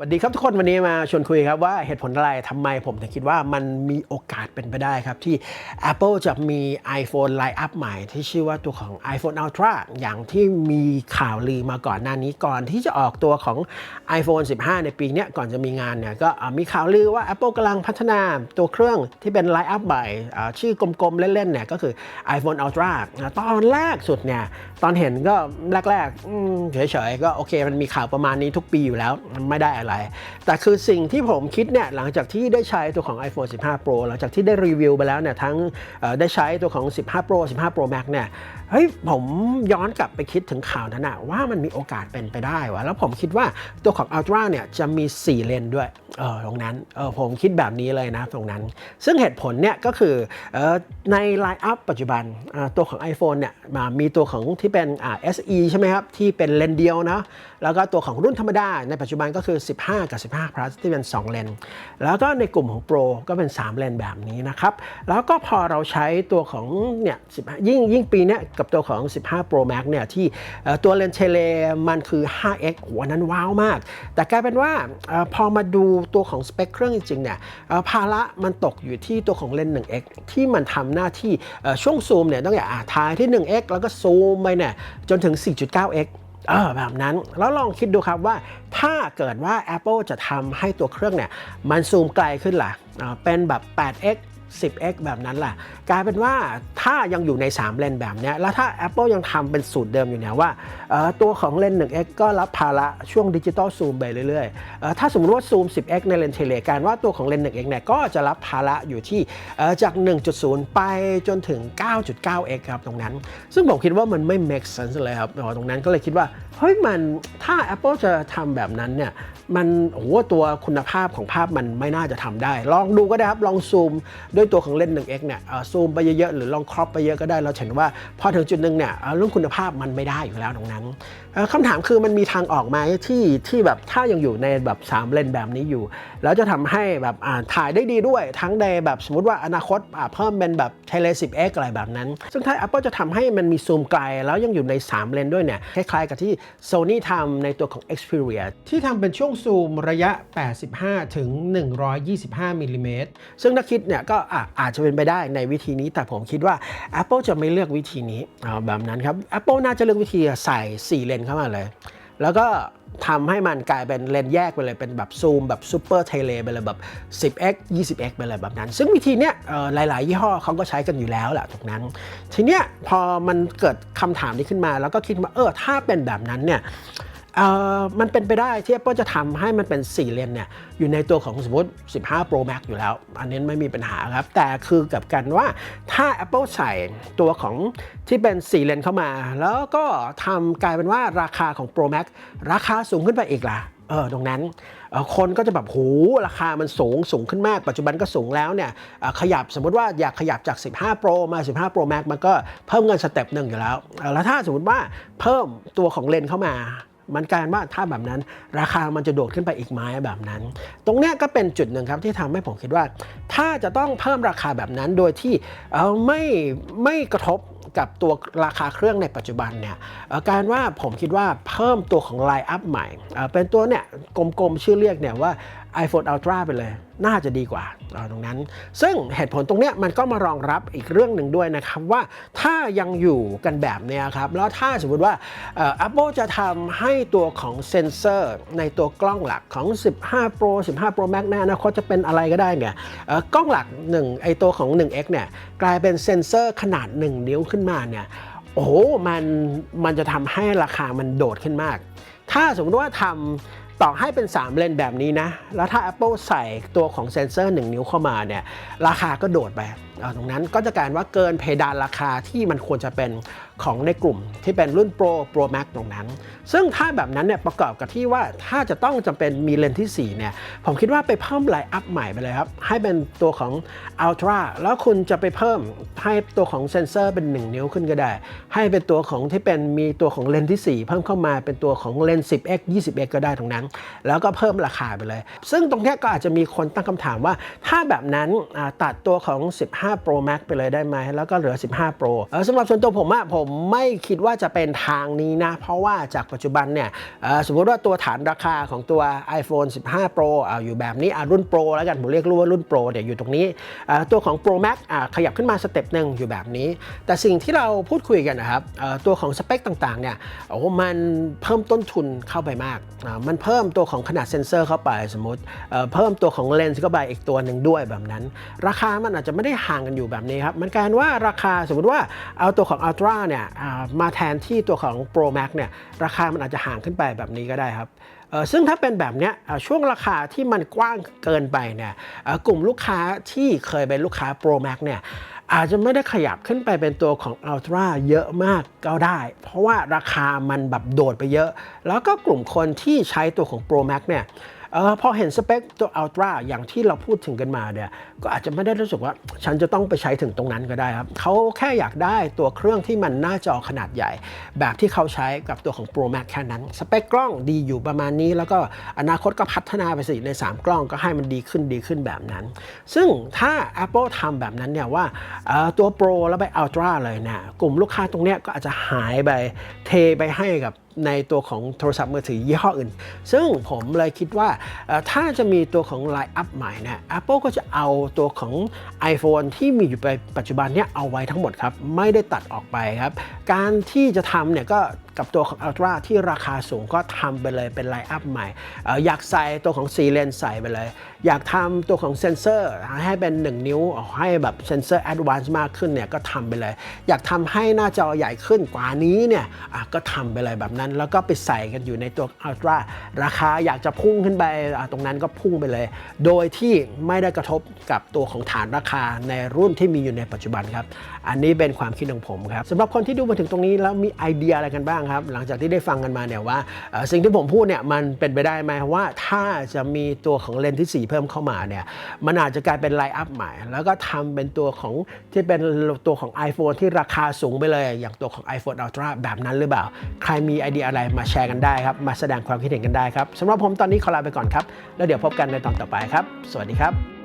สวัสดีครับทุกคนวันนี้มาชวนคุยครับว่าเหตุผลอะไรทำไมผมถึงคิดว่ามันมีโอกาสเป็นไปได้ครับ ที่ Apple จะมี iPhone Line Up ใหม่ที่ชื่อว่าตัวของ iPhone Ultra อย่างที่มีข่าวลือมาก่อนหน้านี้ก่อนที่จะออกตัวของ iPhone 15 ในปีนี้ก่อนจะมีงานเนี่ยก็มีข่าวลือว่า Apple กำลังพัฒนาตัวเครื่องที่เป็น Line Up ใหม่ชื่อกลมๆ เล่นๆเนี่ยก็คือ iPhone Ultra ตอนแรกสุดเนี่ยตอนเห็นก็แรกๆเฉยๆก็โอเคมันมีข่าวประมาณนี้ทุกปีอยู่แล้วไม่ได้อะไรแต่คือสิ่งที่ผมคิดเนี่ยหลังจากที่ได้ใช้ตัวของ iPhone 15 Pro หลังจากที่ได้รีวิวไปแล้วเนี่ยทั้งได้ใช้ตัวของ 15 Pro 15 Pro Max เนี่ย เฮ้ยผมย้อนกลับไปคิดถึงข่าวนั้นนะว่ามันมีโอกาสเป็นไปได้วะแล้วผมคิดว่าตัวของ Ultra เนี่ยจะมี 4 เลนด้วยเออตรงนั้นเออผมคิดแบบนี้เลยนะตรงนั้น ซึ่งเหตุผลเนี่ยก็คือเออใน Line Up ปัจจุบันตัวของ iPhone เนี่ยมามีตัวของที่เป็นอ่า SE ใช่ไหมครับ ที่เป็นเลนเดียวนะแล้วก็ตัวของรุ่นธรรมดา ในปัจจุบันก็คือ 15 กับ 15 plus ที่เป็น 2 เลน แล้วก็ในกลุ่มของ Pro ก็เป็น 3 เลนแบบนี้นะครับ แล้วก็พอเราใช้ตัวของเนี่ยยิ่งยิ่งปีเนี้ยกับตัวของ 15 Pro Max เนี่ยที่ตัวเลนส์เทเลมันคือ 5x โหอันนั้นว้าวมาก แต่กลายเป็นว่าอพอมาดูตัวของสเปคเครื่องจริงๆเนี่ยภาระมันตกอยู่ที่ตัวของเลนส์ 1x ที่มันทำหน้าที่ช่วงซูมเนี่ยต้องอย่างอ่าถ่ายที่ 1x แล้วก็ซูมไปเนี่ยจนถึง 4.9x เออแบบนั้น แล้วลองคิดดูครับว่าถ้าเกิดว่า Apple จะทำให้ตัวเครื่องเนี่ย มันซูมไกลขึ้นล่ะอ่าเป็นแบบ 8x 10x แบบนั้นแหละกลายเป็นว่าถ้ายังอยู่ใน 3 เลนแบบนี้แล้วถ้า Apple ยังทำเป็นสูตรเดิมอยู่เนี่ยว่าตัวของเลน 1x ก็รับภาระช่วงดิจิตอลซูมไปเรื่อยๆ ถ้าสมมติว่าซูม 10x ในเลนเทเลการว่าตัวของเลน 1x เนี่ยก็จะรับภาระอยู่ที่จาก 1.0 ไปจนถึง 9.9x ครับตรงนั้น ซึ่งผมคิดว่ามันไม่ make sense เลยครับตรงนั้นก็เลยคิดว่าเฮ้ยมันถ้า Apple จะทำแบบนั้นเนี่ยมันโอ้โหตัวคุณภาพของภาพมันไม่น่าจะทำได้ ลองดูก็ได้ครับลองซูมด้วยตัวของเลนส์ 1x เนี่ยเอ่อซูมไปเยอะๆหรือลองครอปไปเยอะก็ได้เราเห็นว่าพอถึงจุดหนึ่งเนี่ยเอ่อเรื่องคุณภาพมันไม่ได้อยู่แล้วตรงนั้นเอ่อคำถามคือมันมีทางออกไหมที่ที่แบบถ้ายังอยู่ในแบบ3เลนส์แบบนี้อยู่ แล้วจะทำให้แบบอ่าถ่ายได้ดีด้วยทั้งในแบบสมมติว่าอนาคตอ่าเพิ่มเป็นแบบเทเล 10x อะไรแบบนั้น ซึ่งถ้า Apple จะทำให้มันมีซูมไกล แล้วยังอยู่ใน 3 เลนส์ด้วยเนี่ยคล้ายๆกับที่ Sony ทำในตัวของ Xperia ที่ทำเป็นช่วงซูมระยะ 85 ถึง 125มิลลิเมตรซึ่งนักคิดเนี่ยก็อะอาจจะเป็นไปได้ในวิธีนี้ แต่ผมคิดว่า Apple จะไม่เลือกวิธีนี้แบบนั้นครับ Apple น่าจะเลือกวิธีใส่ 4 เลนเข้ามาเลย แล้วก็ทำให้มันกลายเป็นเลนแยกไปเลยเป็นแบบซูมแบบซูเปอร์เทเลไปเลยแบบ 10x 20x ไปเลยแบบนั้น ซึ่งวิธีเนี้ยหลาย ๆ ยี่ห้อเขาก็ใช้กันอยู่แล้วแหละตรงนั้น ทีเนี้ยพอมันเกิดคำถามนี้ขึ้นมา แล้วก็คิดว่าเออถ้าเป็นแบบนั้นเนี่ย มันเป็นไปได้ที่ Apple จะทำให้มันเป็น 4 เลนเนี่ยอยู่ในตัวของสมมติ 15 Pro Max อยู่แล้ว อันนี้ไม่มีปัญหาครับ แต่คือกับกันว่าถ้า Apple ใส่ตัวของที่เป็น 4 เลนเข้ามา แล้วก็ทำกลายเป็นว่าราคาของ Pro Max ราคาสูงขึ้นไปอีกล่ะเออตรงนั้นคนก็จะแบบโหราคามันสูงสูงขึ้นมาก ปัจจุบันก็สูงแล้วเนี่ยขยับสมมติว่าอยากขยับจาก 15 Pro มา 15 Pro Max มันก็เพิ่มเงินสเต็ปหนึ่งอยู่แล้ว แล้วถ้าสมมติว่าเพิ่มตัวของเลนเข้ามา มันกลายว่าถ้าแบบนั้น ราคามันจะโดดขึ้นไปอีกไหมแบบนั้น ตรงเนี้ยก็เป็นจุดหนึ่งครับที่ทำให้ผมคิดว่า ถ้าจะต้องเพิ่มราคาแบบนั้นโดยที่เออไม่ไม่กระทบกับตัวราคาเครื่องในปัจจุบันเนี่ยการว่าผมคิดว่าเพิ่มตัวของไลน์อัพใหม่ เป็นตัวเนี่ยกลมๆชื่อเรียกเนี่ยว่า iPhone Ultra ไปเลย น่าจะดีกว่าตรงนั้น ซึ่งเหตุผลตรงนี้มันก็มารองรับอีกเรื่องหนึ่งด้วยนะครับว่าถ้ายังอยู่กันแบบเนี้ยครับ แล้วถ้าสมมติว่าเอ่อ Apple จะทำให้ตัวของเซนเซอร์ในตัวกล้องหลักของ 15 Pro 15 Pro Max ในอนาคตจะเป็นอะไรก็ได้เนี่ยกล้องหลัก1ไอตัวของ 1x เนี่ยกลายเป็นเซนเซอร์ขนาด 1 นิ้วขึ้นมาเนี่ยโอ้โหมันมันจะทำให้ราคามันโดดขึ้นมาก ถ้าสมมติว่าทำ ต่อให้เป็น 3 เลนแบบนี้นะ แล้วถ้า Apple ใส่ตัวของเซนเซอร์ 1 นิ้วเข้ามาเนี่ย ราคาก็โดดไป ตรงนั้นก็จะกลายว่าเกินเพดานราคาที่มันควรจะเป็นของในกลุ่มที่เป็นรุ่น Pro Pro Max ตรงนั้น ซึ่งถ้าแบบนั้นเนี่ยประกอบกับที่ว่าถ้าจะต้องจำเป็นมีเลนที่ 4 เนี่ย ผมคิดว่าไปเพิ่มไลน์อัพใหม่ไปเลยครับ ให้เป็นตัวของ Ultra แล้วคุณจะไปเพิ่มให้ตัวของเซนเซอร์เป็น 1 นิ้วขึ้นก็ได้ ให้เป็นตัวของที่เป็นมีตัวของเลนส์ที่ 4 เพิ่มเข้ามาเป็นตัวของเลนส์ 10x 20x ก็ได้ตรงนั้น แล้วก็เพิ่มราคาไปเลย ซึ่งตรงนี้ก็อาจจะมีคนตั้งคำถามว่า ถ้าแบบนั้นตัดตัวของ 15 15 Pro Max ไปเลยได้ไหมแล้วก็เหลือ 15 Pro เออสำหรับส่วนตัวผมอะผมไม่คิดว่าจะเป็นทางนี้นะ เพราะว่าจากปัจจุบันเนี่ยสมมติว่าตัวฐานราคาของตัว iPhone 15 Pro อ่าอยู่แบบนี้อ่ารุ่น Pro แล้วกันผมเรียกรู้ว่ารุ่น Pro เนี่ยอยู่ตรงนี้ ตัวของ Pro Max ขยับขึ้นมาสเต็ปหนึ่งอยู่แบบนี้ แต่สิ่งที่เราพูดคุยกันนะครับตัวของสเปคต่างๆเนี่ยโอ้มันเพิ่มต้นทุนเข้าไปมาก มันเพิ่มตัวของขนาดเซ็นเซอร์เข้าไปสมมติเอ่อเพิ่มตัวของเลนส์เข้าไปอีกตัวหนึ่งด้วยแบบนั้น ราคามันอาจจะไม่ได้ห่างกันอยู่แบบนี้ครับ มันกายเป็นว่าราคาสมมติว่าเอาตัวของ Ultra เนี่ยมาแทนที่ตัวของ Pro Max เนี่ยราคามันอาจจะห่างขึ้นไปแบบนี้ก็ได้ครับซึ่งถ้าเป็นแบบเนี้ยช่วงราคาที่มันกว้างเกินไปเนี่ยกลุ่มลูกค้าที่เคยเป็นลูกค้า Pro Max เนี่ยอาจจะไม่ได้ขยับขึ้นไปเป็นตัวของ Ultra เยอะมากก็ได้ เพราะว่าราคามันแบบโดดไปเยอะ แล้วก็กลุ่มคนที่ใช้ตัวของ Pro Max เนี่ย ออพอเห็นสเปคตัว Ultra อย่างที่เราพูดถึงกันมาเนี่ยก็อาจจะไม่ได้รู้สึกว่าฉันจะต้องไปใช้ถึงตรงนั้นก็ได้ครับเขาแค่อยากได้ตัวเครื่องที่มันหน้าจอขนาดใหญ่ แบบที่เขาใช้กับตัวของ Pro Max แค่นั้น สเปคกล้องดีอยู่ประมาณนี้ แล้วก็อนาคตก็พัฒนาไปสิใน 3 กล้องก็ให้มันดีขึ้นดีขึ้นแบบนั้น ซึ่งถ้า Apple ทำแบบนั้นเนี่ยว่าตัว Pro แล้วไป Ultra เลยเนี่ยกลุ่มลูกค้าตรงเนี้ยก็อาจจะหายไปเทไปให้กับในตัวของโทรศัพท์มือถือยี่ห้ออื่น ซึ่งผมเลยคิดว่าถ้าจะมีตัวของไลน์อัพใหม่เนี่ย Apple ก็จะเอาตัวของ iPhone ที่มีอยู่ไปปัจจุบันเนี้ยเอาไว้ทั้งหมดครับ ไม่ได้ตัดออกไปครับ การที่จะทำเนี่ยก็กับตัวของ Ultra ที่ราคาสูงก็ทำไปเลยเป็นไลน์อัพใหม่ อยากใส่ตัวของ4เลนใส่ไปเลย อยากทำตัวของเซนเซอร์ให้เป็น 1 นิ้วให้แบบเซนเซอร์แอดวานซ์มากขึ้นเนี่ยก็ทำไปเลย อยากทำให้หน้าจอใหญ่ขึ้นกว่านี้เนี่ยก็ทำไปเลยแบบนั้น แล้วก็ไปใส่กันอยู่ในตัว Ultra ราคาอยากจะพุ่งขึ้นไปตรงนั้นก็พุ่งไปเลย โดยที่ไม่ได้กระทบกับตัวของฐานราคาในรุ่นที่มีอยู่ในปัจจุบันครับ อันนี้เป็นความคิดของผมครับสำหรับคนที่ดูมาถึงตรงนี้แล้วมีไอเดียอะไรกันบ้างครับ หลังจากที่ได้ฟังกันมาเนี่ยว่าสิ่งที่ผมพูดเนี่ยมันเป็นไปได้ไหมว่าถ้าจะมีตัวของเลนส์ที่ 4 เพิ่มเข้ามาเนี่ยมันอาจจะกลายเป็นไลน์อัพใหม่ แล้วก็ทำเป็นตัวของที่เป็นตัวของ iPhone ที่ราคาสูงไปเลย อย่างตัวของ iPhone Ultra แบบนั้นหรือเปล่า ใครมีไอเดียอะไรมาแชร์กันได้ครับ มาแสดงความคิดเห็นกันได้ครับสำหรับผมตอนนี้ขอลาไปก่อนครับ แล้วเดี๋ยวพบกันในตอนต่อไปครับ สวัสดีครับ